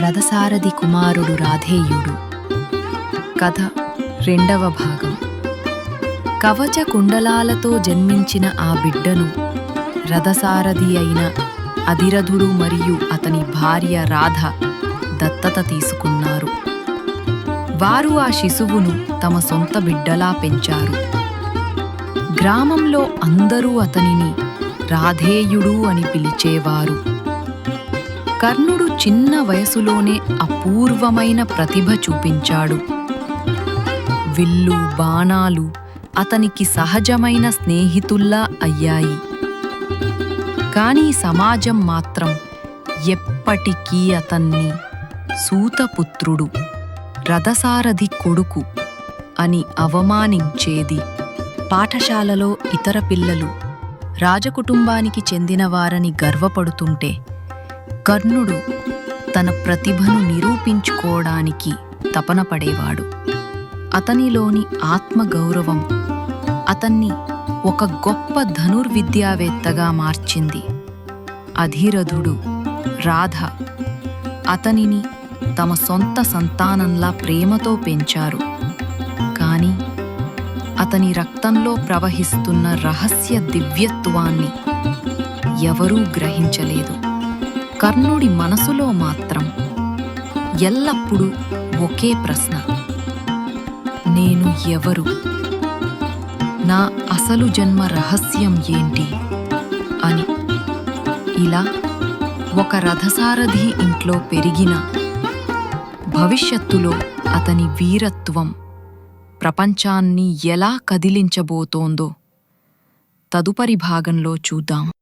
రథసారథి కుమారుడు రాధేయుడు. కథ రెండవ భాగం. కవచ కుండలాలతో జన్మించిన ఆ బిడ్డను రథసారథి అయిన అధిరథుడు మరియు అతని భార్య రాధ దత్తత తీసుకున్నారు. వారు ఆ శిశువును తమ సొంత బిడ్డలా పెంచారు. గ్రామంలో అందరూ అతనిని రాధేయుడు అని పిలిచేవారు. కర్ణుడు చిన్న వయసులోనే అపూర్వమైన ప్రతిభ చూపించాడు. విల్లు బాణాలు అతనికి సహజమైన స్నేహితుల్లా అయ్యాయి. కానీ సమాజం మాత్రం ఎప్పటికీ అతన్ని సూతపుత్రుడు రథసారథి కొడుకు అని అవమానించేది. పాఠశాలలో ఇతర పిల్లలు రాజకుటుంబానికి చెందినవారని గర్వపడుతుంటే కర్ణుడు తన ప్రతిభను నిరూపించుకోవడానికి తపన పడేవాడు. అతనిలోని ఆత్మగౌరవం అతన్ని ఒక గొప్ప ధనుర్విద్యావేత్తగా మార్చింది. అధీరథుడు రాధ అతనిని తమ సొంత సంతానంలా ప్రేమతో పెంచారు. కాని అతని రక్తంలో ప్రవహిస్తున్న రహస్య దివ్యత్వాన్ని ఎవరూ గ్రహించలేదు. కర్ణుడి మనసులో మాత్రం ఎల్లప్పుడూ ఒకే ప్రశ్న. నేను ఎవరు? నా అసలు జన్మ రహస్యం ఏంటి? అని. ఇలా ఒక రథసారథి ఇంట్లో పెరిగిన భవిష్యత్తులో అతని వీరత్వం ప్రపంచాన్ని ఎలా కదిలించబోతోందో తదుపరి భాగంలో చూద్దాం.